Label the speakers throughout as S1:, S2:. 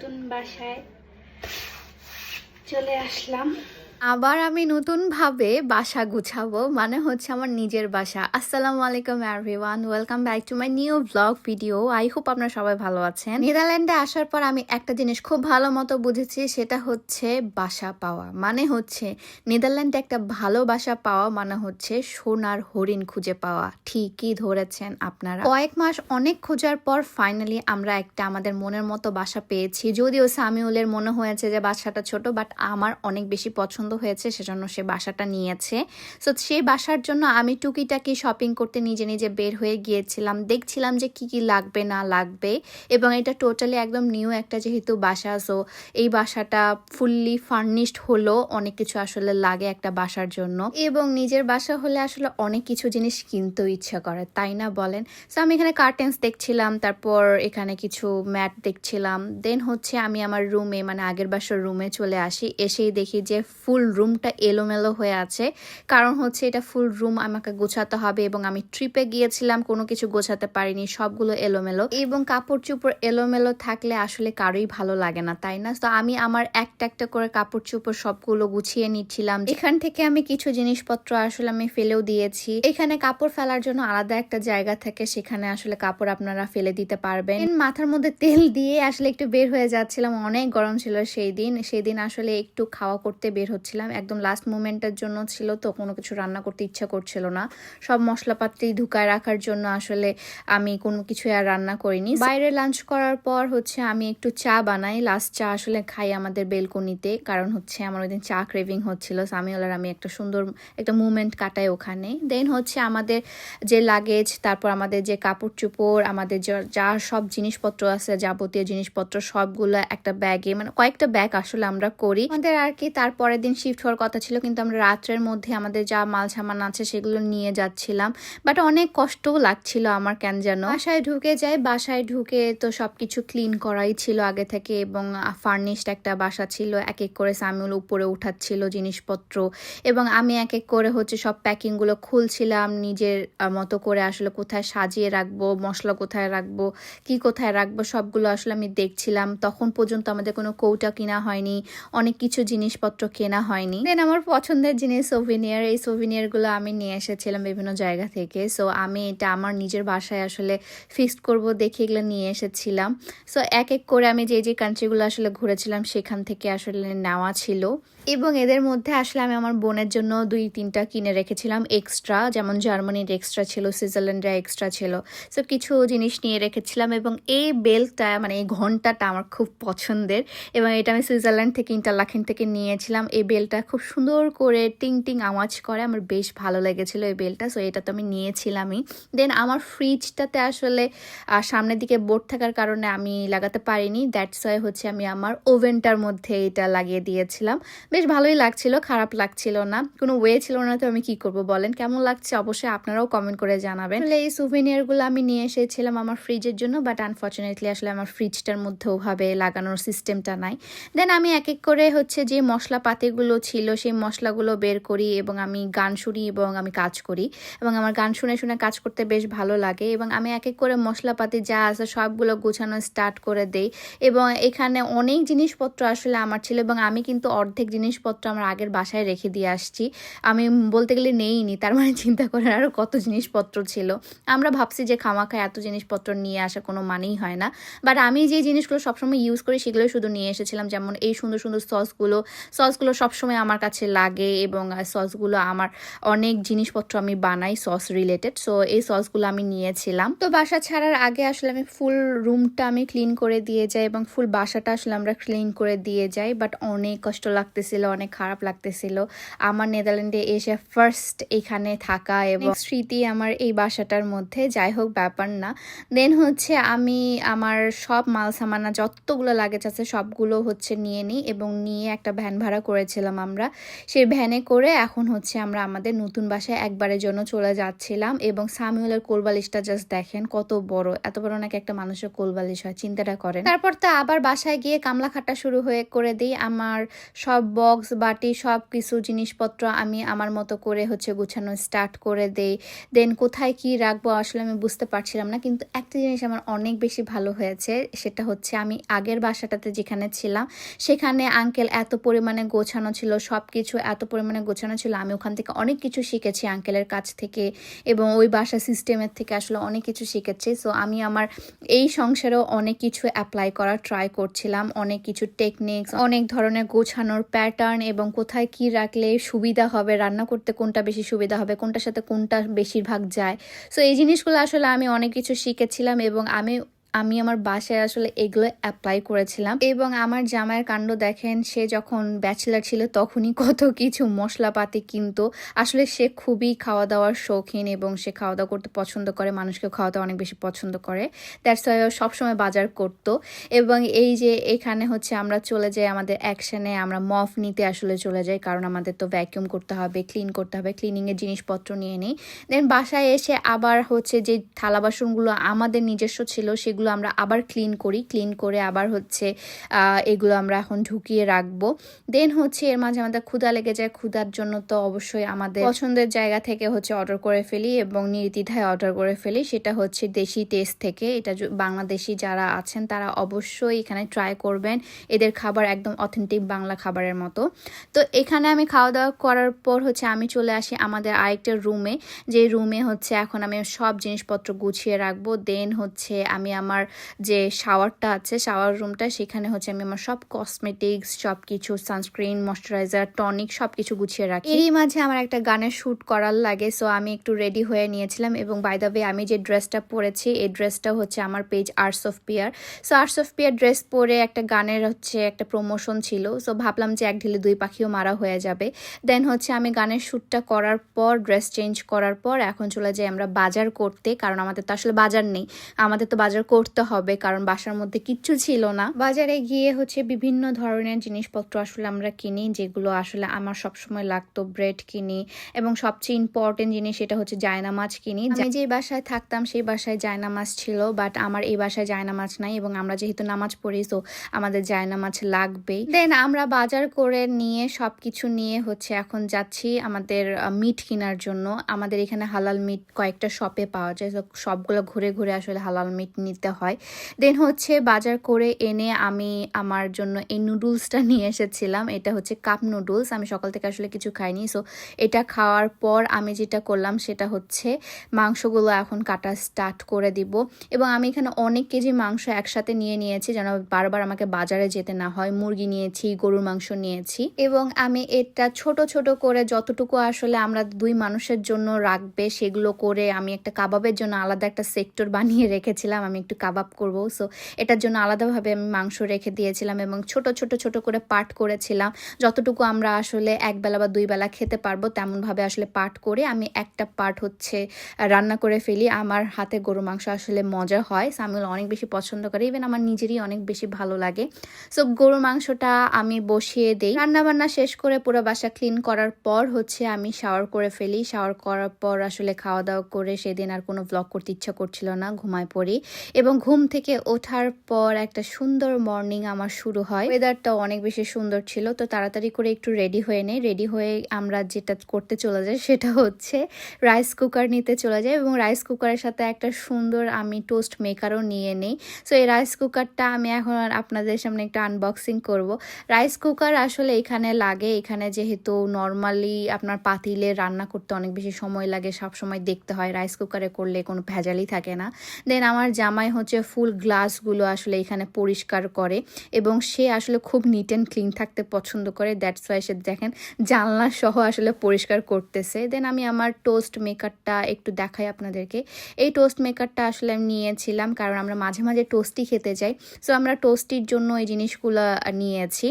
S1: নতুন বাসায় চলে আসলাম।
S2: আবার আমি নতুনভাবে বাসা গুছাবো মানে হচ্ছে আমার নিজের বাসা। আসসালামু আলাইকুম everyone welcome back to my new blog video I hope আপনারা সবাই ভালো আছেন। নেদারল্যান্ডে আসার পর আমি একটা জিনিস খুব ভালো মতো বুঝেছি, সেটা হচ্ছে বাসা পাওয়া। মানে হচ্ছে নেদারল্যান্ডে একটা ভালো বাসা পাওয়া মানে হচ্ছে সোনার হরিণ খুঁজে পাওয়া। ঠিকই ধরেছেন আপনারা। কয়েক মাস অনেক খোঁজার পর ফাইনালি আমরা একটা আমাদের মনের মতো বাসা পেয়েছি। যদিও সামিউলের মনে হয়েছে যে বাসাটা ছোট বাট আমার অনেক বেশি পছন্দ হয়েছে, সেজন্য সে বাসাটা নিয়েছে। সো সেই বাসার জন্য আমি টুকিটাকি শপিং করতে নিজে নিজে বের হয়ে গিয়েছিলাম। দেখছিলাম যে কি কি লাগবে, না লাগবে। এবং এটা টোটালি একদম নিউ একটা যেহেতু বাসা। সো এই বাসাটা ফুললি ফার্নিশড হলো, অনেক কিছু আসলে লাগে একটা বাসার জন্য। এবং নিজের বাসা হলে আসলে অনেক কিছু জিনিস কিনতেও ইচ্ছা করে, তাই না বলেন? সো আমি এখানে কার্টেন্স দেখছিলাম, তারপর এখানে কিছু ম্যাট দেখছিলাম। দেন হচ্ছে আমি আমার রুমে মানে আগের বাসার রুমে চলে আসি। এসেই দেখি যে ফুল রুমটা এলোমেলো হয়ে আছে। কারণ হচ্ছে এটা ফুল রুম আমাকে গোছাতে হবে এবং আমি ট্রিপে গিয়েছিলাম, কোনো কিছু গোছাতে পারিনি, সবগুলো এলোমেলো। এবং কাপড় চোপড় এলোমেলো থাকলে আসলে কারোই ভালো লাগে না, তাই না? তো আমি আমার একটা একটা করে কাপড় চোপড় সবগুলো গুছিয়ে নিচ্ছিলাম। এখান থেকে আমি কিছু জিনিসপত্র আসলে আমি ফেলেও দিয়েছি। এখানে কাপড় ফেলার জন্য আলাদা একটা জায়গা থাকে, সেখানে আসলে কাপড় আপনারা ফেলে দিতে পারবেন। মাথার মধ্যে তেল দিয়ে আসলে একটু বের হয়ে যাচ্ছিলাম, অনেক গরম ছিল সেই দিন। সেই দিন আসলে একটু খাওয়া করতে বের হচ্ছিলাম একদম লাস্ট মোমেন্টের জন্য ছিল তো, কোনো কিছু রান্না করতে ইচ্ছা করছিল না। সব মশলাপাতি ঢুকায় রাখার জন্য আসলে আমি কোনো কিছু আর রান্না করিনি। বাইরে লাঞ্চ করার পর হচ্ছে আমি একটু চা বানাই। লাস্ট চা আসলে খাই আমাদের বেলকনিতে, কারণ হচ্ছে আমার ওই দিন চা ক্রেভিং হচ্ছিল। সামিউল আর আমি একটা সুন্দর একটা মুভমেন্ট কাটাই ওখানে। দেন হচ্ছে আমাদের যে লাগেজ তারপর আমাদের যে কাপড় চোপড় আমাদের যা সব জিনিসপত্র আছে, যাবতীয় জিনিসপত্র, সবগুলো একটা ব্যাগে মানে কয়েকটা ব্যাগ আসলে আমরা করি। আমাদের আর কি, তারপরের দিন শিফট হওয়ার কথা ছিল, কিন্তু আমরা রাত্রের মধ্যে আমাদের যা মাল সামান আছে সেগুলো নিয়ে যাচ্ছিলাম। বাট অনেক কষ্টও লাগছিল আমার কেন যেন। বাসায় ঢুকে যাই, বাসায় ঢুকে তো সবকিছু ক্লিন করাই ছিল আগে থেকে, এবং ফার্নিশড একটা বাসা ছিল এক এক করে সামিউল উপরে উঠাচ্ছিল জিনিসপত্র, এবং আমি এক এক করে হচ্ছে সব প্যাকিংগুলো খুলছিলাম, নিজের মতো করে আসলে কোথায় সাজিয়ে রাখব, মশলা কোথায় রাখব, কি কোথায় রাখব, সবগুলো আসলে আমি দেখছিলাম। তখন পর্যন্ত আমাদের কোনো কৌটা কিনা হয়নি, অনেক কিছু জিনিসপত্র কেনা হয়নি। দেন আমার পছন্দের জিনিস সোভিনিয়ার এই সোভিনিয়ারগুলো আমি নিয়ে এসেছিলাম বিভিন্ন জায়গা থেকে। সো আমি এটা আমার নিজের বাসায় আসলে ফিক্সড করব দেখে এগুলো নিয়ে এসেছিলাম। সো এক এক করে আমি যে যে কান্ট্রিগুলো আসলে ঘুরেছিলাম সেখান থেকে আসলে নেওয়া ছিল। এবং এদের মধ্যে আসলে আমি আমার বোনের জন্য দুই, তিনটা কিনে রেখেছিলাম এক্সট্রা যেমন জার্মানির এক্সট্রা ছিল, সুইজারল্যান্ডের এক্সট্রা ছিল। সো কিছু জিনিস নিয়ে রেখেছিলাম এবং এই বেল্টটা মানে এই ঘন্টাটা আমার খুব পছন্দের এবং এটা আমি সুইজারল্যান্ড থেকে, ইন্টারলাখেন থেকে নিয়েছিলাম। এই বেলটা খুব সুন্দর করে টিং টিং আওয়াজ করে, আমার বেশ ভালো লেগেছিলো এই বেলটা। সো এটা তো আমি নিয়েছিলামই। দেন আমার ফ্রিজটাতে আসলে সামনের দিকে বোর্ড থাকার কারণে আমি লাগাতে পারিনি। দ্যাটস ওয়াই হচ্ছে আমি আমার ওভেনটার মধ্যে এটা লাগিয়ে দিয়েছিলাম। বেশ ভালোই লাগছিল, খারাপ লাগছিল না। কোনো ওয়ে ছিল না তো আমি কি করব বলেন? কেমন লাগছে অবশ্যই আপনারাও কমেন্ট করে জানাবেন। এই সুভিনিয়ারগুলো আমি নিয়ে এসেছিলাম আমার ফ্রিজের জন্য বাট আনফর্চুনেটলি আসলে আমার ফ্রিজটার মধ্যে ওভাবে লাগানোর সিস্টেমটা নাই। দেন আমি এক এক করে হচ্ছে যে মশলাপাতিগুলো ছিল, সেই মশলাগুলো বের করি এবং আমি গান শুনি এবং আমি কাজ করি। এবং আমার গান শুনে শুনে কাজ করতে বেশ ভালো লাগে এবং আমি এক এক করে মশলাপাতি যা আছে সবগুলো গোছানো স্টার্ট করে দেই। এবং এখানে অনেক জিনিসপত্র আসলে আমার ছিল এবং আমি কিন্তু অর্ধেক জিনিসপত্র আমার আগের বাসায় রেখে দিয়ে আসছি। আমি বলতে গেলে নেইনি, তার মানে চিন্তা করেন আরও কত জিনিসপত্র ছিল। আমরা ভাবছি যে খামাখা এত জিনিসপত্র নিয়ে আসা কোনো মানেই হয় না। বাট আমি যে জিনিসগুলো সবসময় ইউজ করি সেগুলো শুধু নিয়ে এসেছিলাম। যেমন এই সুন্দর সুন্দর সসগুলো সসগুলো সবসময় আমার কাছে লাগে এবং সসগুলো আমার অনেক জিনিসপত্র আমি বানাই সস রিলেটেড সো এই সসগুলো আমি নিয়েছিলাম। তো বাসা ছাড়ার আগে আসলে আমি ফুল রুমটা আমি ক্লিন করে দিয়ে যাই এবং ফুল বাসাটা আসলে আমরা ক্লিন করে দিয়ে যাই বাট অনেক কষ্ট লাগতেছিল, অনেক খারাপ লাগতেছিল। আমার নেদারল্যান্ডে এসে ফার্স্ট এখানে থাকা এবং স্মৃতি আমার এই বাসাটার মধ্যে, যাই হোক ব্যাপার না। দেন হচ্ছে আমি আমার সব মাল সামানা যতগুলো লাগেজ আছে সবগুলো হচ্ছে নিয়ে নিই এবং নিয়ে একটা ভ্যান ভাড়া করেছিলাম আমরা। সেই ভ্যানে করে এখন হচ্ছে আমরা আমাদের নতুন বাসায় একবারের জন্য চলে যাচ্ছিলাম এবং সামিউলের কোলবালিশটা জাস্ট দেখেন কত বড়, এত বড় নাকি একটা মানুষের কোলবালিশ হয়, চিন্তাটা করেন। তারপর তো আবার বাসায় গিয়ে কামলা খাটা শুরু হয়ে করে দিই। আমার সব বক্স, বাটি সব কিছু জিনিসপত্র আমি আমার মতো করে হচ্ছে গুছানো স্টার্ট করে দেই। দেন কোথায় কি রাখব আসলে আমি বুঝতে পারছিলাম না, কিন্তু একটা জিনিস আমার অনেক বেশি ভালো হয়েছে, সেটা হচ্ছে আমি আগের বাসাটাতে যেখানে ছিলাম, সেখানে আঙ্কেল এত পরিমাণে গোছানো ছিল সব কিছু এত পরিমাণে গোছানো ছিল, আমি ওখান থেকে অনেক কিছু শিখেছি আঙ্কেলের কাছ থেকে এবং ওই বাসা সিস্টেমের থেকে আসলে অনেক কিছু শিখেছি। সো আমি আমার এই সংসারেও অনেক কিছু অ্যাপ্লাই করার ট্রাই করছিলাম, অনেক কিছু টেকনিক্স অনেক ধরনের গোছানোর প্যাটার্ন এবং কোথায় কি রাখলে সুবিধা হবে, রান্না করতে কোনটা বেশি সুবিধা হবে, কোনটার সাথে কোনটা বেশিরভাগ যায়। সো এই জিনিসগুলো আসলে আমি অনেক কিছু শিখেছিলাম এবং আমি আমি আমার বাসায় আসলে এগুলো অ্যাপ্লাই করেছিলাম। এবং আমার জামাইয়ের কাণ্ড দেখেন, সে যখন ব্যাচেলার ছিল তখনই কত কিছু মশলাপাতি কিনতো। আসলে সে খুবই খাওয়া দাওয়ার শৌখিন এবং সে খাওয়া দাওয়া করতে পছন্দ করে মানুষকে খাওয়া দাওয়া অনেক বেশি পছন্দ করে। দ্যাটস ওয়াই সবসময় বাজার করতো। এবং এই যে এখানে হচ্ছে আমরা চলে যাই আমাদের অ্যাকশানে আমরা মফ নিতে আসলে চলে যাই, কারণ আমাদের তো ভ্যাকিউম করতে হবে ক্লিন করতে হবে ক্লিনিংয়ের জিনিসপত্র নিয়ে নিই। দেন বাসায় এসে আবার হচ্ছে যে থালা বাসনগুলো আমাদের নিজস্ব ছিল, সেগুলো আমরা আবার ক্লিন করি ক্লিন করে আবার হচ্ছে এগুলো আমরা এখন ঢুকিয়ে রাখব। দেন হচ্ছে এর মাঝে আমাদের ক্ষুধা লেগে যায়, ক্ষুধার জন্য তো অবশ্যই আমাদের পছন্দের জায়গা থেকে হচ্ছে অর্ডার করে ফেলি এবং নির্দ্বিধায় অর্ডার করে ফেলি, সেটা হচ্ছে দেশি টেস্ট থেকে। এটা বাংলাদেশি যারা আছেন তারা অবশ্যই এখানে ট্রাই করবেন। এদের খাবার একদম অথেন্টিক বাংলা খাবারের মতো। তো এখানে আমি খাওয়া দাওয়া করার পর হচ্ছে আমি চলে আসি আমাদের আরেকটা রুমে যে রুমে হচ্ছে এখন আমি সব জিনিসপত্র গুছিয়ে রাখব। দেন হচ্ছে আমি আমার যে শাওয়ারটা আছে শাওয়ার রুমটা সেখানে হচ্ছে আমি আমার সব কসমেটিক্স সব কিছু সানস্ক্রিন ময়শ্চারাইজার টনিক সব কিছু গুছিয়ে রাখি। এরই মাঝে আমার একটা গানের শ্যুট করার লাগে সো আমি একটু রেডি হয়ে নিয়েছিলাম এবং বাই দ্য আমি যে ড্রেসটা পরেছি, এই ড্রেসটা হচ্ছে আমার page arts of Piyar so arts of Piyar dress পরে একটা গানের হচ্ছে একটা প্রমোশন ছিল সো ভাবলাম যে এক ঢিলে দুই পাখিও মারা হয়ে যাবে। দেন হচ্ছে আমি গানের শ্যুটটা করার পর ড্রেস চেঞ্জ করার পর, এখন চলে যাই আমরা বাজার করতে, কারণ আমাদের তো আসলে বাজার নেই। আমাদের তো বাজার করতে হবে কারণ বাসার মধ্যে কিচ্ছু ছিল না। বাজারে গিয়ে হচ্ছে বিভিন্ন ধরনের জিনিসপত্র আসলে আমরা কিনি যেগুলো আসলে আমার সবসময় লাগতো ব্রেড কিনি এবং সবচেয়ে ইম্পর্টেন্ট জিনিস সেটা হচ্ছে জায়নামাজ কিনি। আমি যে বাসায় থাকতাম সেই বাসায় জায়নামাজ ছিল বাট আমার এই বাসায় জায়নামাজ নাই এবং আমরা যেহেতু নামাজ পড়ি তো আমাদের জায়নামাজ লাগবেই। দেন আমরা বাজার করে নিয়ে সব কিছু নিয়ে হচ্ছে এখন যাচ্ছি আমাদের মিট কেনার জন্য। আমাদের এখানে হালাল মিট কয়েকটা শপে পাওয়া যায় তো সবগুলো ঘুরে ঘুরে আসলে হালাল মিট নিতে হয়। দেন হচ্ছে বাজার করে এনে আমি আমার জন্য এই নুডলসটা নিয়ে এসেছিলাম। এটা হচ্ছে কাপ নুডলস আমি সকাল থেকে আসলে কিছু খাইনি। সো এটা খাওয়ার পর আমি যেটা করলাম সেটা হচ্ছে মাংসগুলো এখন কাটা স্টার্ট করে দিব। এবং আমি এখানে অনেক কেজি মাংস একসাথে নিয়ে নিয়েছি যেন বারবার আমাকে বাজারে যেতে না হয়। মুরগি নিয়েছি, গরুর মাংস নিয়েছি। এবং আমি এটা ছোট ছোট করে যতটুকু আসলে আমরা দুই মানুষের জন্য রাখবে সেগুলো করে আমি একটা কাবাবের জন্য আলাদা একটা সেক্টর বানিয়ে রেখেছিলাম। আমি একটু কাবাব করব। সো এটার জন্য আলাদাভাবে আমি মাংস রেখে দিয়েছিলাম এবং ছোট ছোট ছোট করে পাট করেছিলাম। যতটুকু আমরা আসলে এক বেলা বা দুই বেলা খেতে পারব, তেমনভাবে আসলে পাট করে আমি একটা পার্ট হচ্ছে রান্না করে ফেলি। আমার হাতে গরু মাংস আসলে মজা হয় সো আমি অনেক বেশি পছন্দ করি ইভেন আমার নিজেরই অনেক বেশি ভালো লাগে। সো গরুর মাংসটা আমি বসিয়ে দিই। রান্না বান্না শেষ করে পুরো বাসা ক্লিন করার পর হচ্ছে আমি শাওয়ার করে ফেলি। শাওয়ার করার পর আসলে খাওয়া দাওয়া করে সেদিন আর কোনো ব্লগ করতে ইচ্ছা করছিল না, ঘুমায় পড়ি। এবং ঘুম থেকে ওঠার পর একটা সুন্দর মর্নিং আমার শুরু হয়। ওয়েদারটাও অনেক বেশি সুন্দর ছিল, তো তাড়াতাড়ি করে একটু রেডি হয়ে নেই। রেডি হয়ে আমরা যেটা করতে চলে যাই সেটা হচ্ছে রাইস কুকার নিতে চলে যাই এবং রাইস কুকারের সাথে একটা সুন্দর আমি টোস্ট মেকারও নিয়ে নিই। সো এই রাইস কুকারটা আমি এখন আপনাদের সামনে একটা আনবক্সিং করব। রাইস কুকার আসলে এখানে লাগে, এখানে যেহেতু নর্মালি আপনার পাতিলে রান্না করতে অনেক বেশি সময় লাগে সব সময় দেখতে হয়। রাইস কুকারে করলে কোনো ভেজালই থাকে না। দেন আমার জামাই হচ্ছে ফুল গ্লাসগুলো আসলে এখানে পরিষ্কার করে এবং সে আসলে খুব নিট অ্যান্ড ক্লিন থাকতে পছন্দ করে দ্যাটস ওয়াই সে দেখেন জানলা সহ আসলে পরিষ্কার করতেছে। দেন আমি আমার টোস্ট মেকারটা একটু দেখাই আপনাদেরকে। এই টোস্ট মেকারটা আসলে আমি নিয়েছিলাম কারণ আমরা মাঝে মাঝে টোস্টই খেতে যাই সো আমরা টোস্টির জন্য এই জিনিসগুলো নিয়েছি।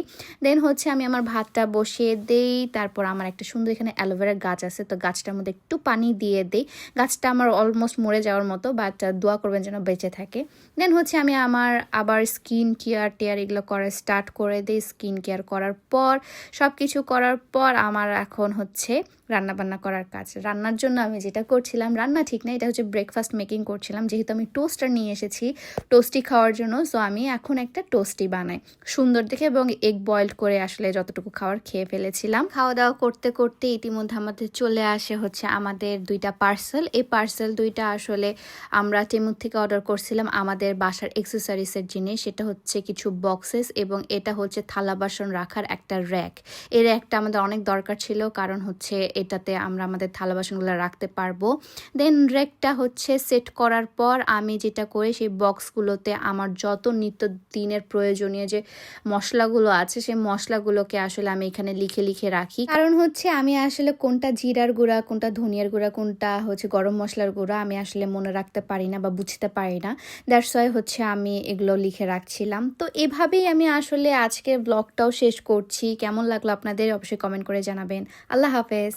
S2: দেন হচ্ছে আমি আমার ভাতটা বসিয়ে দেই, তারপর আমার একটা সুন্দর এখানে অ্যালোভেরার গাছ আছে, তো গাছটার মধ্যে একটু পানি দিয়ে দিই। গাছটা আমার অলমোস্ট মরে যাওয়ার মতো বাট দোয়া করবেন যেন বেঁচে থাকে। থাকে। দেন হচ্ছে আমি আমার আবার স্কিন কেয়ার টেয়ার এগুলো করা স্টার্ট করে দিই। স্কিন কেয়ার করার পর সব কিছু করার পর আমার এখন হচ্ছে রান্না বান্না করার কাজ। রান্নার জন্য আমি যেটা করছিলাম, রান্না ঠিক না, এটা হচ্ছে ব্রেকফাস্ট মেকিং করছিলাম। যেহেতু আমি টোস্টার নিয়ে এসেছি টোস্টি খাওয়ার জন্য সো আমি এখন একটা টোস্টি বানাই। সুন্দর দেখে এবং এগ বয়েলড করে আসলে যতটুকু খাওয়ার খেয়ে ফেলেছিলাম। খাওয়া দাওয়া করতে করতে ইতিমধ্যে আমাদের চলে আসে হচ্ছে আমাদের দুইটা পার্সেল এই পার্সেল দুইটা আসলে আমরা টেমুর থেকে অর্ডার করছিলাম আমাদের বাসার এক্সেসরিজের জিনিস। সেটা হচ্ছে কিছু বক্সেস এবং এটা হচ্ছে থালা বাসন রাখার একটা র্যাক এই র্যাকটা আমাদের অনেক দরকার ছিল, কারণ হচ্ছে এটাতে আমরা আমাদের থালা বাসনগুলো রাখতে পারব। দেন রেকটা হচ্ছে সেট করার পর আমি যেটা করি, সেই বক্সগুলোতে আমার যত নিত্য দিনের প্রয়োজনীয় যে মশলাগুলো আছে, সেই মশলাগুলোকে আসলে আমি এখানে লিখে লিখে রাখি। কারণ হচ্ছে আমি আসলে কোনটা জিরার গুঁড়া, কোনটা ধনিয়ার গুঁড়া, কোনটা হচ্ছে গরম মশলার গুঁড়া আমি আসলে মনে রাখতে পারি না বা বুঝতে পারি না। দ্যাটস ওয়াই হচ্ছে আমি এগুলো লিখে রাখছিলাম। তো এভাবেই আমি আসলে আজকের ব্লগটাও শেষ করছি। কেমন লাগল আপনাদের? অবশ্যই কমেন্ট করে জানাবেন। আল্লাহ হাফেজ।